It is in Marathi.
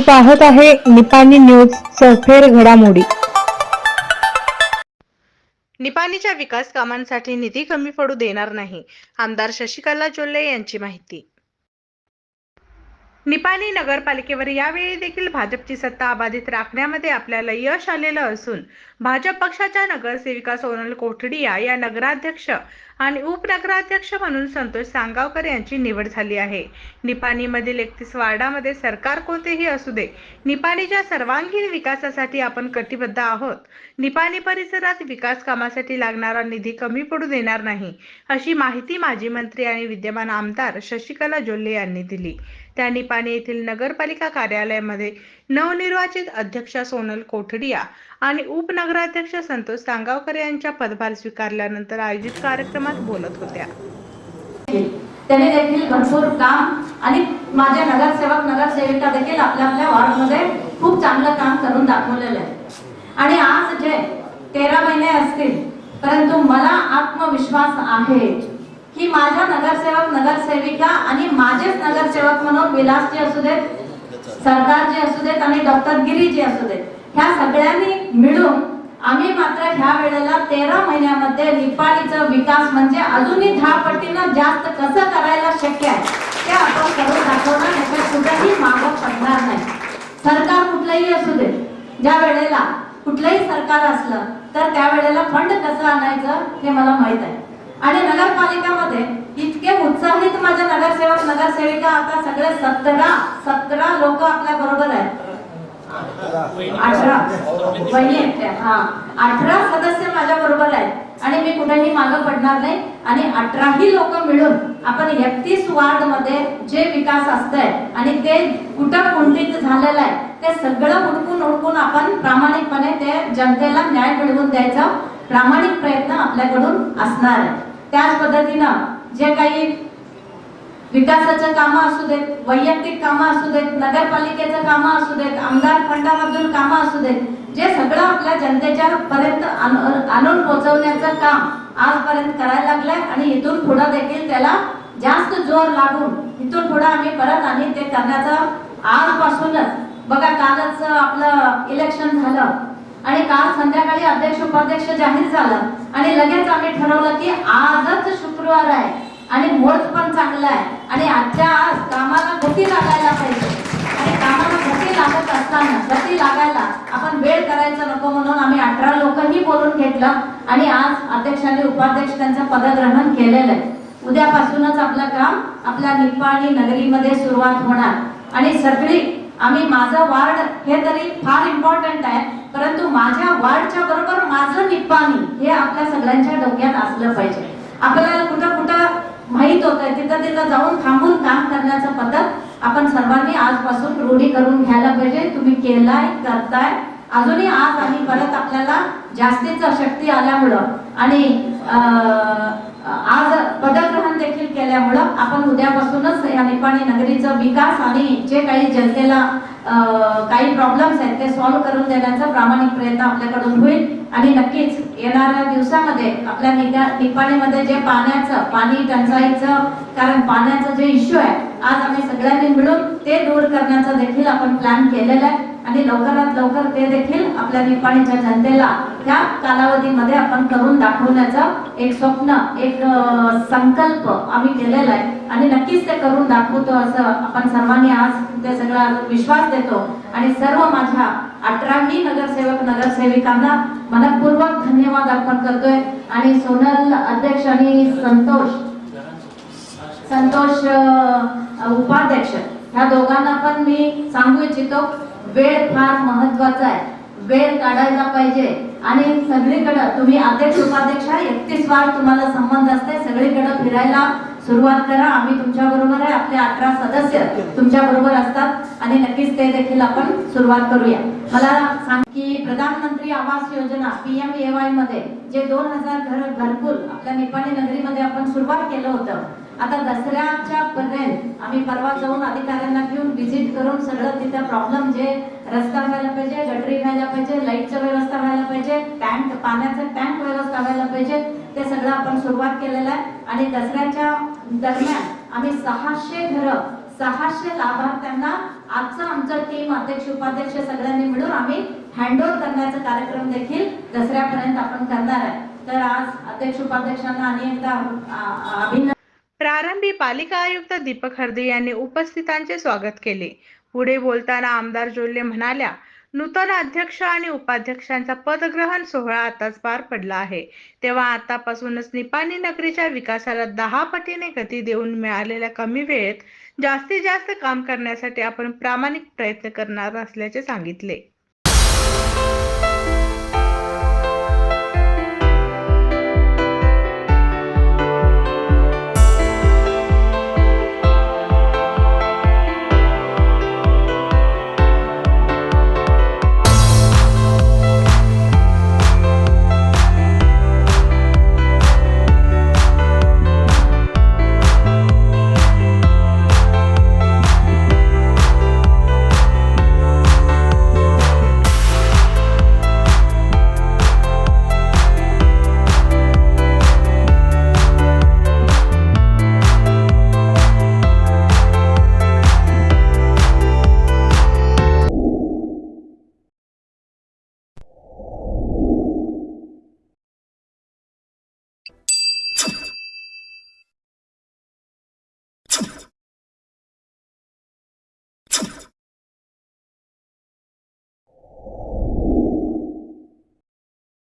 पाहत आहे निपाणी न्यूज सफेर घडामोडी. निपाणीच्या विकास कामांसाठी निधी कमी पडू देणार नाही आमदार शशिकला जोल्ले यांची माहिती. निपाणी नगरपालिकेवर यावेळी देखील भाजपची सत्ता अबाधित राखण्यामध्ये आपल्याला यश आलेलं असून भाजप पक्षाच्या नगरसेविका सोनल कोठडिया या नगराध्यक्ष आणि उपनगराध्यक्ष म्हणून संतोष सांगावकर यांची निवड झाली आहे. निपाणीमधील एकतीस वार्डामध्ये सरकार कोणतेही असू दे निपाणीच्या सर्वांगीण विकासासाठी आपण कटिबद्ध आहोत. निपाणी परिसरात विकास कामासाठी लागणारा निधी कमी पडू देणार नाही अशी माहिती माजी मंत्री आणि विद्यमान आमदार शशिकला जोल्ले यांनी दिली. त्यांनी निपाणी येथील नगरपालिका कार्यालयामध्ये नवनिर्वाचित अध्यक्ष सोनल कोठडिया आणि उपनगराध्यक्ष संतोष सांगावकर यांच्या पदभार स्वीकारल्यानंतर आयोजित कार्यक्रमात बोलत होत्या. त्याने देखील भरपूर काम आणि माझ्या नगरसेवक नगरसेविका देखील आपल्या आपल्या वॉर्डमध्ये खूप चांगलं काम करून दाखवलेलं आहे. आणि आज जे तेरा महिने असतील परंतु मला आत्मविश्वास आहे की माझ्या नगरसेवक नगरसेविका आणि माझेच नगरसेवक म्हणून विलासजी असू देत सरदारजी असू देत आणि डॉक्टर गिरीजी असू देत ह्या सगळ्यांनी मिळून आम्ही मात्र ह्या वेळेला तेरा महिन्यामध्ये निपाणीचा विकास म्हणजे अजूनही दहा पटीनं जास्त कसं करायला शक्य आहे ते आपण करून दाखवणार याच्यात कुठेही मागं पडणार नाही. सरकार कुठलंही असू दे ज्या वेळेला कुठलंही सरकार असलं तर त्यावेळेला फंड कसं आणायचं हे मला माहीत आहे. आणि नगरपालिकामध्ये इतके उत्साहित माझ्या नगरसेवक नगरसेविका आता सगळे सतरा सतरा लोक आपल्या बरोबर आहेत. अठरा. वहिनी हा. अठरा सदस्य माझ्या बरोबर आहेत. आणि मी कुठेही मागं पडणार नाही. आणि अठराही लोक मिळून आपण एकतीस वार्डमध्ये जे विकास असतंय आणि ते कुठं कुंठित झालेलं आहे ते सगळं उडकून उडकून आपण प्रामाणिकपणे ते जनतेला न्याय मिळवून द्यायचा प्रामाणिक प्रयत्न आपल्याकडून असणार आहे. त्याच पद्धतीनं जे काही विकासाचं कामं असू देत वैयक्तिक कामं असू देत नगरपालिकेचं कामं असू देत आमदार फंडामधून कामं असू देत जे सगळं आपल्या जनतेच्या पर्यंत आण- आणून पोहोचवण्याचं काम आजपर्यंत करायला लागलंय आणि इथून पुढं देखील त्याला जास्त जोर लागून इथून पुढं आम्ही परत आणि ते करण्याचं आजपासूनच. बघा कालच आपलं इलेक्शन झालं आणि काल संध्याकाळी अध्यक्ष उपाध्यक्ष जाहीर झालं. आणि लगेच आम्ही ठरवलं की आजच शुक्रवार आहे आणि मुहूर्त पण चांगला आहे. आणि आजच्या आज कामाला गती लागायला पाहिजे. आणि कामाला गती लागत असताना गती लागायला आपण वेळ करायचा नको म्हणून आम्ही अठरा लोकही बोलून घेतलं आणि आज अध्यक्ष आणि उपाध्यक्ष त्यांचं पदग्रहण केलेलं आहे. उद्यापासूनच आपलं काम आपल्या निपाणी नगरीमध्ये सुरुवात होणार. आणि सगळी आम्ही माझं वार्ड हे तरी फार इम्पॉर्टंट आहे परंतु माझ्या वार्डच्या बरोबर माझं निपाणी हे आपल्या सगळ्यांच्या डोक्यात असलं पाहिजे. आपल्याला कुठं कुठं माहीत होत तिथं तिथं जाऊन थांबून काम करण्याचं पद्धत आपण सर्वांनी आजपासून रूढी करून घ्यायला पाहिजे. तुम्ही केलाय करताय. अजूनही आज आणि परत आपल्याला जास्तीचा शक्ती आल्यामुळं आणि आज पदक केल्यामुळं आपण उद्यापासूनच या निपाणी नगरीचा विकास आणि जे काही जनतेला काही प्रॉब्लेम्स आहेत ते सॉल्व्ह करून देण्याचा प्रामाणिक प्रयत्न आपल्याकडून होईल. आणि नक्कीच येणाऱ्या दिवसामध्ये आपल्या निपाणीमध्ये जे पाण्याचं पाणी टंचाईचं कारण पाण्याचं जे इश्यू आहे आज आम्ही सगळ्यांनी मिळून ते दूर करण्याचा देखील आपण प्लॅन केलेला आहे. आणि लवकरात लवकर ते देखील आपल्या निपाणीच्या जनतेला त्या कालावधीमध्ये आपण करून दाखवण्याचं एक स्वप्न एक संकल्प आम्ही केलेला आहे. आणि नक्कीच ते करून दाखवतो असं आपण सर्वांनी आज ते सगळा विश्वास देतो. आणि सर्व माझ्या अठराही नगरसेवक नगरसेविकांना मनपूर्वक धन्यवाद अर्पण करतोय. आणि सोनल अध्यक्ष आणि संतोष संतोष उपाध्यक्ष. ह्या दोघांना पण मी सांगू इच्छितो वेळ फार महत्त्वाचा आहे. वेळ काढायला पाहिजे. आणि सगळीकडे तुम्ही अध्यक्ष उपाध्यक्ष एकतीस वार तुम्हाला संबंध असते. सगळीकडे फिरायला सुरुवात करा. आम्ही तुमच्या बरोबर आहे. आपले अठरा सदस्य तुमच्या बरोबर असतात. आणि नक्कीच ते देखील आपण सुरुवात करूया. मला सांग की प्रधानमंत्री आवास योजना पीएम एवायमध्ये जे दोन हजार घर घरकुल आपल्या निपाणी नगरीमध्ये आपण सुरुवात केलं होतं. आता दसऱ्याच्या पर्यंत आम्ही परवा जाऊन अधिकाऱ्यांना घेऊन व्हिजिट करून सगळं तिथं प्रॉब्लेम जे रस्ता व्हायला पाहिजे गटरी व्हायला पाहिजे लाईटचं व्यवस्था व्हायला पाहिजे टँक पाण्याचं टँक व्यवस्था व्हायला पाहिजे ते सगळं आपण सुरुवात केलेलं आहे. आणि दसऱ्याच्या दरम्यान आम्ही सहाशे घरं सहाशे लाभार्थ्यांना आजचं आमचं टीम अध्यक्ष उपाध्यक्ष सगळ्यांनी मिळून आम्ही हँडओव्हर करण्याचा कार्यक्रम देखील दसऱ्यापर्यंत आपण करणार आहे. तर आज अध्यक्ष उपाध्यक्षांना आणि एकदा अभिनंदन प्रारंभी पालिका आयुक्त दीपक हरदे यांनी उपस्थितांचे स्वागत केले. पुढे बोलताना आमदार जोल्ले म्हणाल्या नूतन अध्यक्ष आणि उपाध्यक्षांचा पदग्रहण सोहळा आताच पार पडला आहे. तेव्हा आतापासूनच निपाणी नगरीच्या विकासाला दहा पटीने गती देऊन मिळालेल्या कमी वेळेत जास्तीत जास्त काम करण्यासाठी आपण प्रामाणिक प्रयत्न करणार असल्याचे सांगितले.